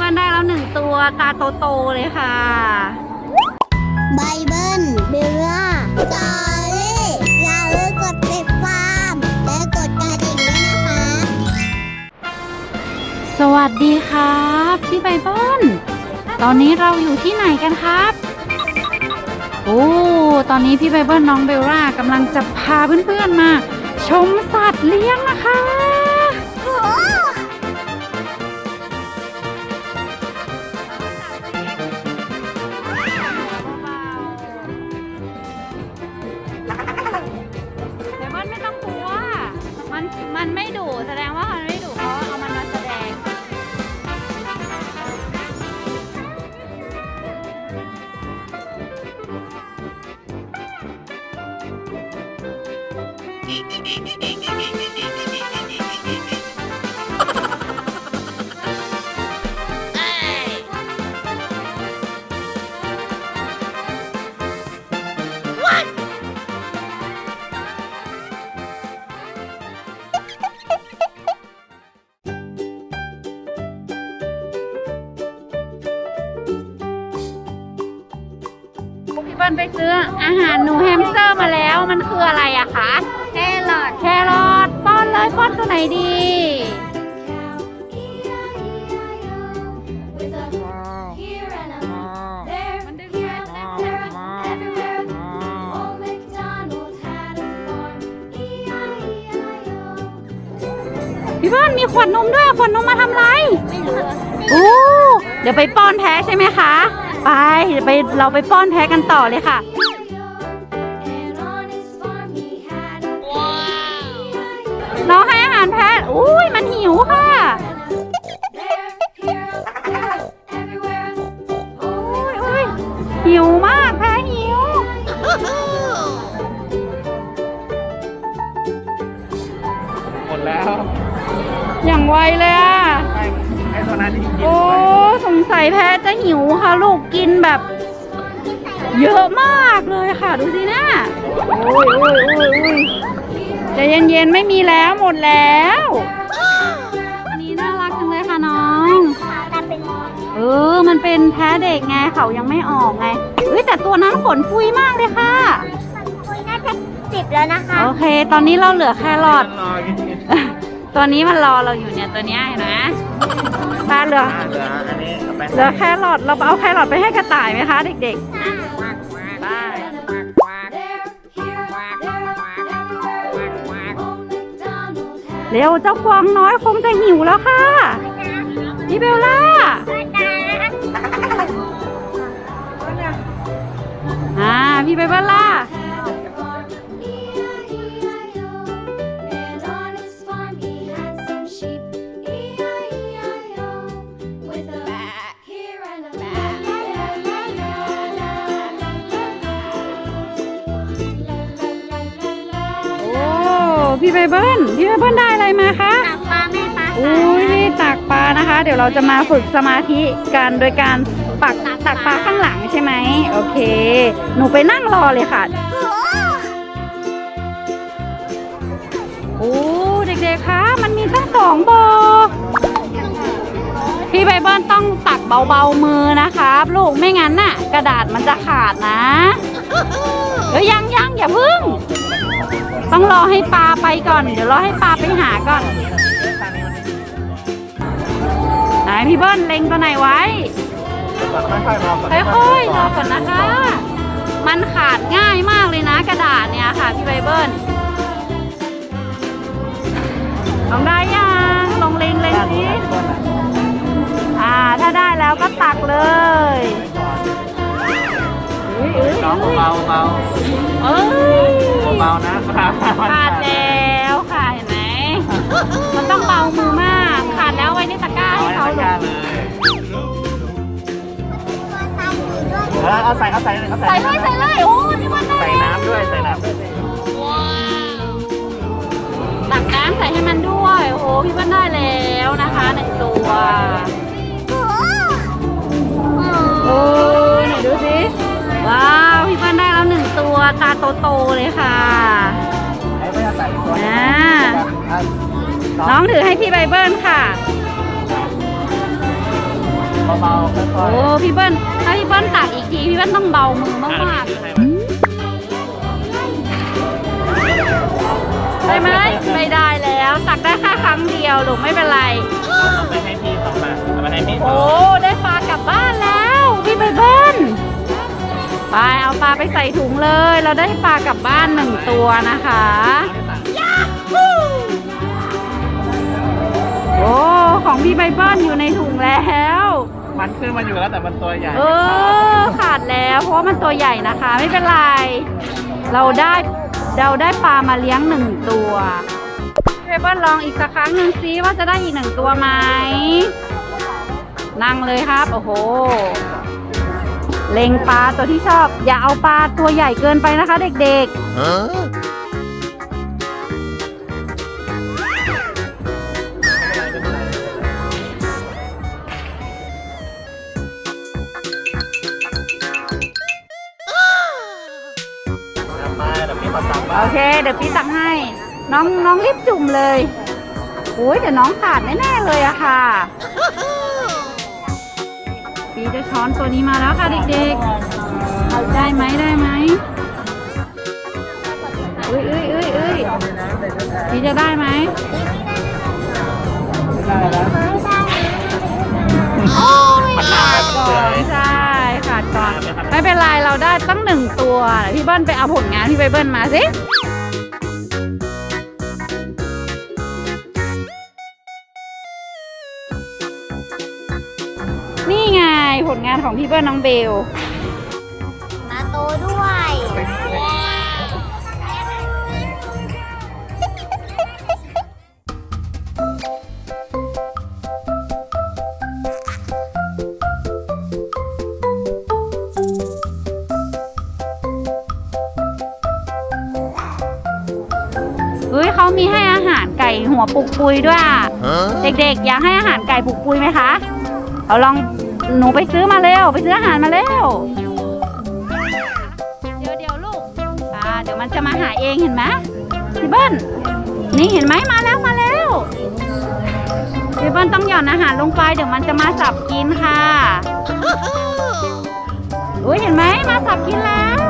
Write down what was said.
ว้าวพี่เบิ้ลได้แล้วหนึ่งตัวตาโตๆเลยค่ะ ไบเบิลเบลล่าจอรี่อย่าลืมกดติดตามและกดกระดิ่งด้วยนะคะ สวัสดีครับพี่ไบเบิ้ลตอนนี้เราอยู่ที่ไหนกันครับ โอ้ ตอนนี้พี่ไบเบิลน้องเบลล่ากำลังจะพาเพื่อนๆมา ชมสัตว์เลี้ยงนะคะ ปิ้ลไปซื้ออาหารหนูแฮมสเตอร์มาแล้วมันคืออะไรอะคะแครอทแครอทป้อนเลยป้อนตัวไหนดี With a here and a there, here and there, everywhere. Old MacDonald had a farm, E-I-E-I-O. พี่เปิ้ลมีขวดนมด้วยขวดนมมาทำไรไม่รู้โอ้เดี๋ยวไปป้อนแพ้ใช่ไหมคะ ไปเดี๋ยวไปเราไปป้อนแพ้กันต่อเลยค่ะ And on his farm he had a E-I-O. เราให้อาหารแพ้อุ้ยมันหิวค่ะ There, here, there, everywhere. Old อุ้ย MacDonald หิวมากแพ้หิว หมดแล้ว อย่างไวเลยอะ ให้ให้ตัวนั้นที่กินโอ้สงสัยแพ้จะหิวค่ะลูกกินแบบ เยอะมากเลยค่ะ ดูสินะโอ้ยโอ้ยโอ้ยโอ้ยใจเย็นๆไม่มีแล้วหมดแล้วอันนี้น่ารักจังเลยค่ะน้องกันเป็นเออ มันเป็นแพ้เด็กไงเขายังไม่ออกไงเอ้ยแต่ตัวนั้นขนฟุยมากเลยค่ะคุยน่าจะสิบแล้วนะคะ โอเค ตอนนี้เราเหลือแครอท รอกินกิน ตัวนี้มันรอเราอยู่เนี่ยตัวเนี้ยเห็นไหมตาเหลืออ่าเหลืออันนี้เอาไปเหลือแครอทเราเอาแครอทไปให้กระต่ายไหมคะเด็กๆได้ There, here, there, everywhere. Old MacDonald had เร็วเจ้ากวางน้อยคงจะหิวแล้วค่ะพี่เบลล่าอ่าพี่เบลล่า พี่ไบเบิ้ลพี่ไบเบิ้ลได้อะไรมาคะ ตักปลาแม่ปลาอุ้ยนี่ตักปลานะคะ เดี๋ยวเราจะมาฝึกสมาธิกันโดยการปักตักปลาข้างหลังใช่ไหมโอเค หนูไปนั่งรอเลยค่ะโอ้เด็กๆคะมันมีตั้งสองบอพี่ไบเบิ้ลต้องตักเบาๆมือนะครับ ลูกไม่งั้นน่ะ กระดาษมันจะขาดนะเอ้ยยังยังอย่าพึ่ง ต้องรอให้ปลาไปก่อน เดี๋ยวรอให้ปลาไปหาก่อนไหนพี่เบิ้ลเล็งตัวไหนไว้ค่อยๆรอก่อนค่อยรอก่อนนะคะ มันขาดง่ายมากเลยนะกระดาษเนี่ยค่ะพี่ไบเบิลลองได้ยังลองเล็งเล็งสิอ่า ถ้าได้แล้วก็ตักเลย น้องเบาเบาเอ้ยเบาๆนะขาดแล้วค่ะเห็นไหม มันต้องเบามือมาก ขาดแล้วไว้ในตะกร้าให้ไว้เขาตะกร้าเลยเออเอาใส่เอาใส่เอาใส่เลยใส่เลยโอ้นี่มันได้ใส่น้ำด้วยใส่น้ำด้วยตักน้ำใส่ให้มันด้วยโอ้โหพี่เปิ้ลได้แล้วนะคะหนึ่งตัวโอ้ไหนดูสิว้าว ตัวตาโตๆเลยค่ะให้ไม่ใส่ตัวอ่าน้องถือให้พี่ไบเบิลค่ะเบาๆค่โอ้อยพี่เบิ้ลถ้าพี่เบิ้ลตักอีกทีพี่เบิ้ลต้องเบามือๆมากให้ๆได้ไหมไม่ได้แล้วตักได้แค่ครั้งเดียวลูกไม่เป็นไรเอาไปให้พี่สองมาเอาไปให้พี่สโอ้องได้ปลากลับบ้านแล้วพี่ใบเบิ้ล ไปเอาปลาไปใส่ถุงเลย เราได้ปลากลับบ้านหนึ่งตัวนะคะโอ้ของพี่ใบเบิ้ลอยู่ในถุงแล้ว มันขึ้นมาอยู่แล้วแต่มันตัวใหญ่เออขาดแล้วเพราะว่ามันตัวใหญ่นะคะ ไม่เป็นไร เราได้เราได้ปลามาเลี้ยงหนึ่งตัวพี่ใบเบิ้ลลองอีกสักครั้งหนึ่งซิว่าจะได้อีกหนึ่งตัวไหมนั่งเลยครับ โอ้โห เล็งปลาตัวที่ชอบ อย่าเอาปลาตัวใหญ่เกินไปนะคะ เด็กๆ โอเค เดี๋ยวพี่ตักให้ น้องน้องรีบจุ่มเลยโอ้ยเดี๋ยวน้องขาดแน่ๆเลยอะค่ะ จะช้อนตัวนี้มาแล้วค่ะเด็กๆเอาได้ไหมได้ไหมอุ้ยอุ้ยอุ้ยอุ้ยพี่จะได้ไหมได้แล้วมันขาดก่อนใช่ขาดก่อน ไม่เป็นไรเราได้ตั้งหนึ่งตัวเดี๋ยวพี่เบิ้ลไปเอาผลงานพี่ใบเบิ้ลมาสิ ผลงานของพี่เบิ้ลน้องเบล มาโตด้วยเฮ้ยเขามีให้อาหารไก่หัวปุกปุยด้วยอะเด็กๆ อยากให้อาหารไก่ปุกปุยไหมคะ เอาลอง หนูไปซื้อมาเร็วไปซื้ออาหารมาเร็วเดี๋ยวเดี๋ยวลูกอ่าเดี๋ยวมันจะมาหาเองเห็นไหมพี่เบิ้ลนี่เห็นไหมมาแล้วมาแล้วพี่เบิ้ลต้องหย่อนอาหารลงไปเดี๋ยวมันจะมาสับกินค่ะอุ้ยเห็นไหมมาสับกินแล้ว